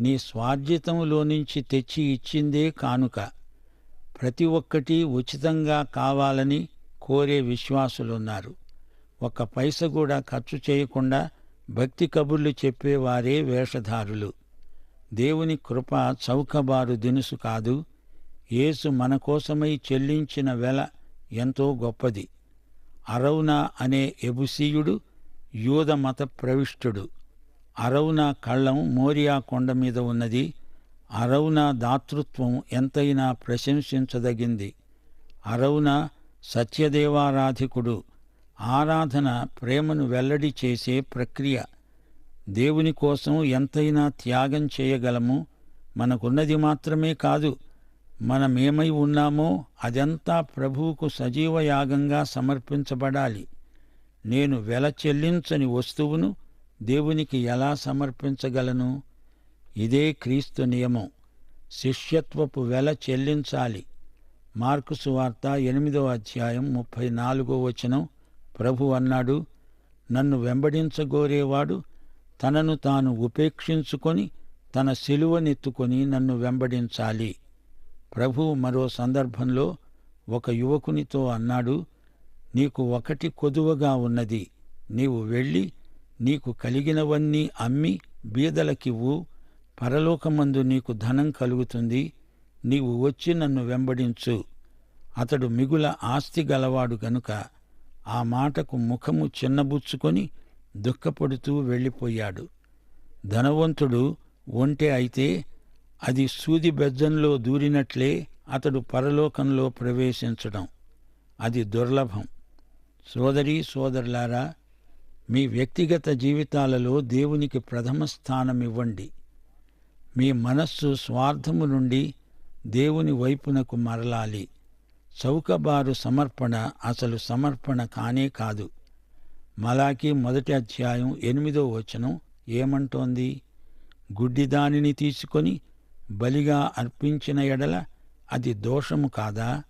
నీ స్వార్జితములో నుంచి తెచ్చి ఇచ్చిందే కానుక. ప్రతి ఒక్కటి ఉచితంగా కావాలని కోరే విశ్వాసులున్నారు. ఒక్క పైస కూడా ఖర్చు చేయకుండా భక్తి కబుర్లు చెప్పేవారే వేషధారులు. దేవుని కృప చౌకబారు దినుసు కాదు. యేసు మన కోసమై చెల్లించిన వెల ఎంతో గొప్పది. అరౌనా అనే ఎబుసీయుడు యూద మత ప్రవిష్టుడు. అరౌన కళ్ళం మోరియా కొండ మీద ఉన్నది. అరౌన దాతృత్వం ఎంతైనా ప్రశంసించదగింది. అరౌన సత్యదేవారాధికుడు. ఆరాధన ప్రేమను వెల్లడి చేసే ప్రక్రియ. దేవుని కోసం ఎంతైనా త్యాగం చేయగలము. మనకున్నది మాత్రమే కాదు. మనమేమై ఉన్నామో అదంతా ప్రభువుకు సజీవయాగంగా సమర్పించబడాలి. నేను వెల చెల్లించని వస్తువును దేవునికి ఎలా సమర్పించగలను? ఇదే క్రీస్తు నియమం. శిష్యత్వపు వెల చెల్లించాలి. మార్కు సువార్త ఎనిమిదో అధ్యాయం ముప్పై నాలుగో వచనం ప్రభు అన్నాడు నన్ను వెంబడించగోరేవాడు తనను తాను ఉపేక్షించుకొని తన సిలువనెత్తుకొని నన్ను వెంబడించాలి. ప్రభు మరో సందర్భంలో ఒక యువకునితో అన్నాడు నీకు ఒకటి కొదువగా ఉన్నది. నీవు వెళ్ళి నీకు కలిగినవన్నీ అమ్మి బీదలకివ్వు. పరలోకమందు నీకు ధనం కలుగుతుంది. నీవు వచ్చి నన్ను వెంబడించు. అతడు మిగుల ఆస్తి గలవాడు గనుక ఆ మాటకు ముఖము చిన్నబుచ్చుకొని దుఃఖపడుతూ వెళ్ళిపోయాడు. ధనవంతుడు ఒంటే అయితే అది సూది బెజ్జంలో దూరినట్లే అతడు పరలోకంలో ప్రవేశించడం. అది దుర్లభం. సోదరీ సోదరులారా మీ వ్యక్తిగత జీవితాలలో దేవునికి ప్రథమ స్థానం ఇవ్వండి మీ మనస్సు స్వార్థము నుండి దేవుని వైపునకు మరలాలి. చౌకబారు సమర్పణ అసలు సమర్పణ కానే కాదు. మలాకి మొదటి అధ్యాయం ఎనిమిదో వచనం ఏమంటోంది? గుడ్డిదానిని తీసుకొని బలిగా అర్పించిన ఎడల అది దోషము కాదా?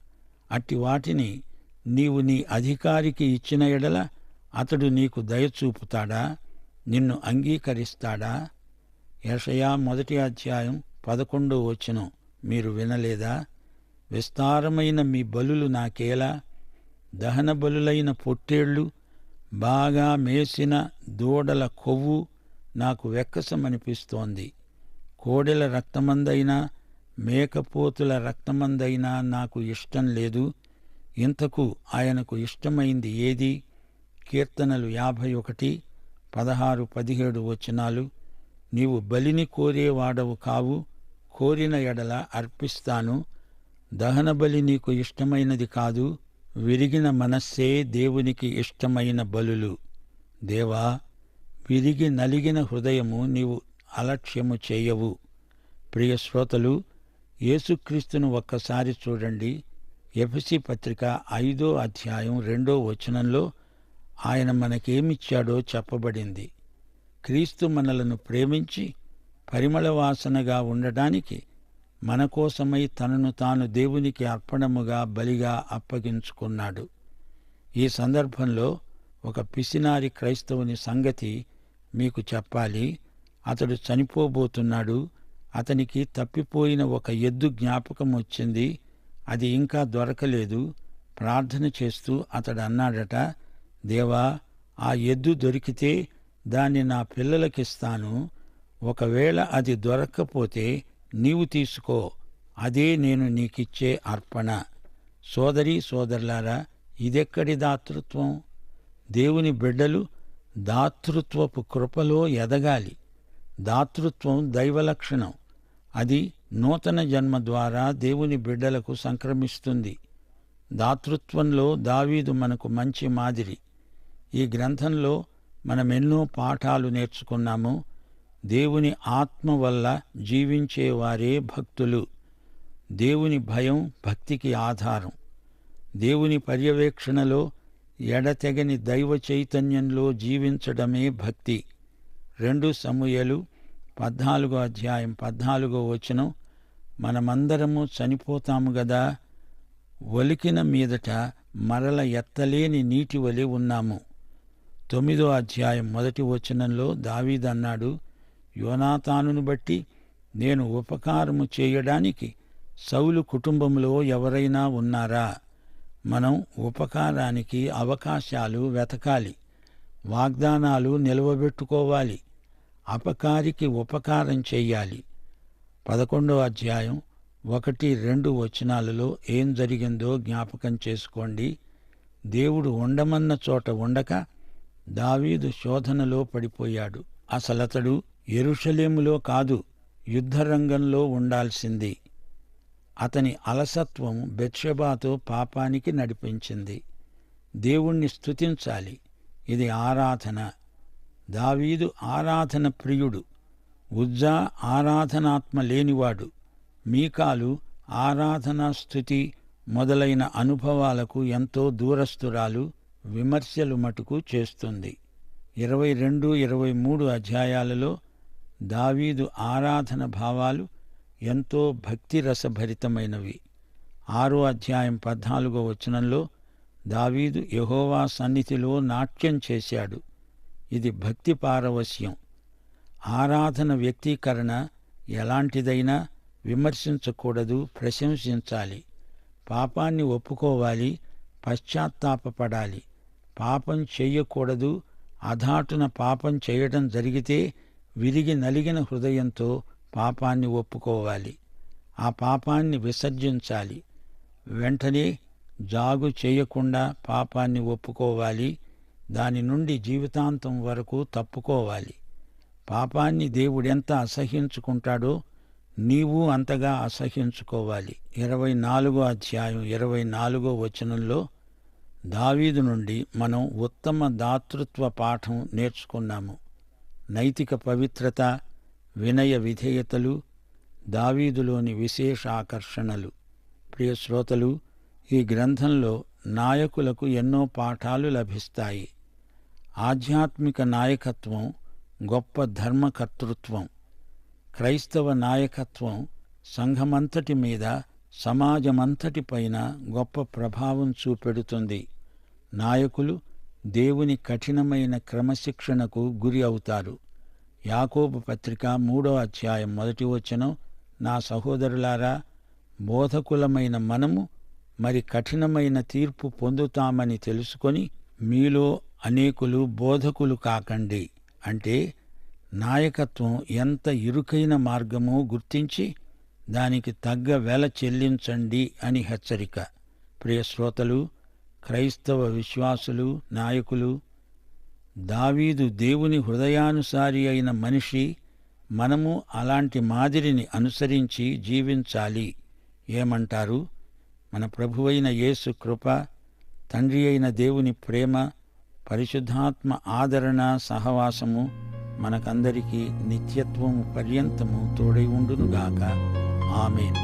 అట్టి వాటిని నీవు నీ అధికారికి ఇచ్చిన ఎడల అతడు నీకు దయచూపుతాడా నిన్ను అంగీకరిస్తాడా? యషయా మొదటి అధ్యాయం పదకొండో వచనం. మీరు వినలేదా? విస్తారమైన మీ బలులు నాకేలా? దహన బలులైన పొట్టేళ్ళు బాగా మేసిన దూడల కొవ్వు నాకు వెక్కసమనిపిస్తోంది. కోడెల రక్తమందైనా మేకపోతుల రక్తమందైనా నాకు ఇష్టం లేదు. ఇంతకు ఆయనకు ఇష్టమైంది ఏది? కీర్తనలు యాభై ఒకటి పదహారు పదిహేడు వచనాలు. నీవు బలిని కోరేవాడవు కావు కోరిన ఎడల అర్పిస్తాను. దహన బలి నీకు ఇష్టమైనది కాదు విరిగిన మనస్సే దేవునికి ఇష్టమైన బలులు. దేవా విరిగి నలిగిన హృదయము నీవు అలక్ష్యము చేయవు. ప్రియ శ్రోతలు యేసుక్రీస్తును ఒక్కసారి చూడండి. ఎఫసి పత్రిక ఐదో అధ్యాయం రెండో వచనంలో ఆయన మనకేమిచ్చాడో చెప్పబడింది. క్రీస్తు మనలను ప్రేమించి పరిమళ వాసనగా ఉండటానికి మనకోసమై తనను తాను దేవునికి అర్పణముగా బలిగా అప్పగించుకున్నాడు. ఈ సందర్భంలో ఒక పిసినారి క్రైస్తవుని సంగతి మీకు చెప్పాలి. అతడు చనిపోబోతున్నాడు. అతనికి తప్పిపోయిన ఒక ఎద్దు జ్ఞాపకం వచ్చింది. అది ఇంకా దొరకలేదు. ప్రార్థన చేస్తూ అతడు అన్నాడట దేవా ఆ ఎద్దు దొరికితే దాన్ని నా పిల్లలకిస్తాను. ఒకవేళ అది దొరక్కపోతే నీవు తీసుకో. అదే నేను నీకిచ్చే అర్పణ. సోదరి సోదరులారా ఇదెక్కడి దాతృత్వం? దేవుని బిడ్డలు దాతృత్వపు కృపలో ఎదగాలి. దాతృత్వం దైవ లక్షణం అది నూతన జన్మ ద్వారా దేవుని బిడ్డలకు సంక్రమిస్తుంది. దాతృత్వంలో దావీదు మనకు మంచి మాదిరి. ఈ గ్రంథంలో మనమెన్నో పాఠాలు నేర్చుకున్నాము. దేవుని ఆత్మ వల్ల జీవించేవారే భక్తులు. దేవుని భయం భక్తికి ఆధారం. దేవుని పర్యవేక్షణలో ఎడతెగని దైవ చైతన్యంలో జీవించడమే భక్తి. రెండు సమూయలు పద్నాలుగో అధ్యాయం పద్నాలుగో వచనం మనమందరము చనిపోతాము గదా. ఒలికిన మీదట మరల ఎత్తలేని నీటి వలె ఉన్నాము. తొమ్మిదో అధ్యాయం మొదటి వచనంలో దావీదన్నాడు యోనాతానును బట్టి నేను ఉపకారము చేయడానికి సౌలు కుటుంబంలో ఎవరైనా ఉన్నారా? మనం ఉపకారానికి అవకాశాలు వెతకాలి వాగ్దానాలు నిలవబెట్టుకోవాలి అపకారికి ఉపకారం చెయ్యాలి పదకొండో అధ్యాయం ఒకటి రెండు వచనాలలో ఏం జరిగిందో జ్ఞాపకం చేసుకోండి. దేవుడు ఉండమన్న చోట ఉండక దావీదు శోధనలో పడిపోయాడు. అసలతడు ఎరుషలేములో కాదు యుద్ధరంగంలో ఉండాల్సింది. అతని అలసత్వం బెత్షెబాతో పాపానికి నడిపించింది. దేవుణ్ణి స్తుతించాలి. ఇది ఆరాధన. దావీదు ఆరాధన ప్రియుడు. ఉజ్జా ఆరాధనాత్మ లేనివాడు. మీకాలు ఆరాధనా స్థుతి మొదలైన అనుభవాలకు ఎంతో దూరస్తురాలు విమర్శలు మటుకు చేస్తుంది. ఇరవై రెండు ఇరవై మూడు అధ్యాయాలలో దావీదు ఆరాధన భావాలు ఎంతో భక్తి రసభరితమైనవి ఆరో అధ్యాయం పద్నాలుగో వచనంలో దావీదు యహోవా సన్నిధిలో నాట్యం చేశాడు. ఇది భక్తి పారవస్యం ఆరాధన వ్యక్తీకరణ ఎలాంటిదైనా విమర్శించకూడదు ప్రశంసించాలి. పాపాన్ని ఒప్పుకోవాలి పశ్చాత్తాపడాలి పాపం చెయ్యకూడదు. అధాటున పాపం చేయడం జరిగితే విరిగి నలిగిన హృదయంతో పాపాన్ని ఒప్పుకోవాలి. ఆ పాపాన్ని విసర్జించాలి. వెంటనే జాగు చేయకుండా పాపాన్ని ఒప్పుకోవాలి. దాని నుండి జీవితాంతం వరకు తప్పుకోవాలి. పాపాన్ని దేవుడెంత అసహ్యించుకుంటాడో నీవు అంతగా అసహ్యించుకోవాలి ఇరవై నాలుగో అధ్యాయం ఇరవై నాలుగో వచనంలో దావీదు నుండి మనం ఉత్తమ దాతృత్వ పాఠం నేర్చుకున్నాము. నైతిక పవిత్రత వినయ విధేయతలు దావీదులోని విశేష ఆకర్షణలు. ప్రియ శ్రోతలు ఈ గ్రంథంలో నాయకులకు ఎన్నో పాఠాలు లభిస్తాయి. ఆధ్యాత్మిక నాయకత్వం గొప్ప ధర్మకర్తృత్వం. క్రైస్తవ నాయకత్వం సంఘమంతటి మీద సమాజమంతటిపైన గొప్ప ప్రభావం చూపెడుతుంది. నాయకులు దేవుని కఠినమైన క్రమశిక్షణకు గురి అవుతారు. యాకోబు పత్రిక మూడో అధ్యాయం మొదటి వచనం నా సహోదరులారా బోధకులమైన మనము మరి కఠినమైన తీర్పు పొందుతామని తెలుసుకొని మీలో అనేకులు బోధకులు కాకండి. అంటే నాయకత్వం ఎంత ఇరుకైన మార్గమో గుర్తించి దానికి తగ్గ వెల చెల్లించండి అని హెచ్చరిక. ప్రియ శ్రోతలు క్రైస్తవ విశ్వాసులు నాయకులు దావీదు దేవుని హృదయానుసారి అయిన మనిషి మనము అలాంటి మాదిరిని అనుసరించి జీవించాలి. ఏమంటారు? మన ప్రభువైన యేసు కృప తండ్రి అయిన దేవుని ప్రేమ పరిశుద్ధాత్మ ఆదరణ సహవాసము మనకందరికీ నిత్యత్వము పర్యంతము తోడై ఉండునుగాక. ஆமீன்